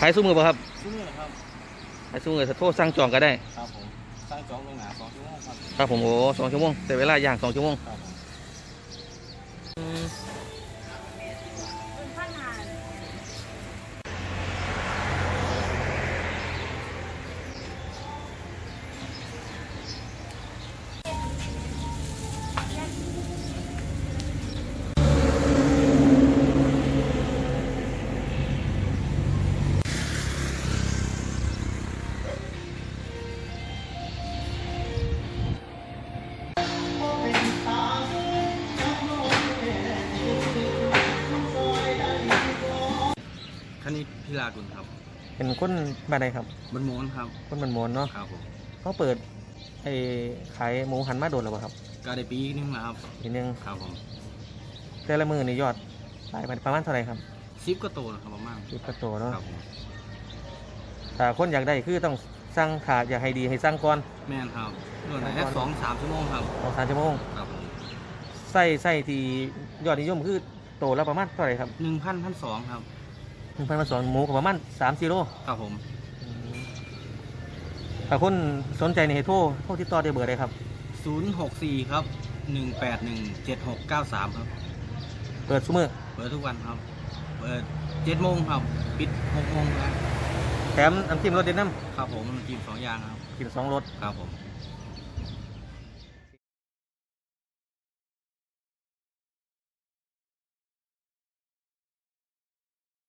ขายซุ้มือป่ะครับซุ้มเลยครับขายซุ้มือโทรสั่งจองก็ได้ ครับผมสร้างจองลงหนาสองชั่วโมงครับ ครับผมโอ้สองชั่วโมงแต่เวลาย่างสองชั่วโมง ครับ นนี้พิลากุลครับเป็นคนบ้านใดครับ บนโมนครับ คนมันมวนๆเนาะครับผมเขาเปิดไอ้ขายหมูหันมาโดนหรือเปล่าครับก็ได้ปีนึงแล้วครับ ทีนึงครับผมแต่ละมือนี่ยอดขายไปประมาณเท่าไหร่ครับซิปก็โตแล้วครับประมาณสิบกว่าตัวเนาะครับผมถ้าคนอยากได้คือต้องสั่งขาดอยากให้ดีให้สั่งก่อนแม่นครับนวดได้แค่สองสามชั่วโมงครับสองสามชั่วโมงครับผมไส้ไส้ที่ยอดนิยมคือโตแล้วประมาณเท่าไหร่ครับหนึ่งพันพันสองครับ หนึ่งพันมาสอนหมูก็ประมาณสามกิโลครับผมถ้าคนสนใจในให้โทรโทรติดต่อได้เบอร์ใดครับศูนย์หกสี่ครับหนึ่งแปดหนึ่งเจ็ดหกเก้าสามครับ เปิดซุมือเปิดทุกวันครับ เปิดเจ็ดโมงครับ ปิดหกโมงครับแถมน้ำจิ้มรสเด็ดน้ครับผมมันกินสองอย่างครับำกินสองรสครับผม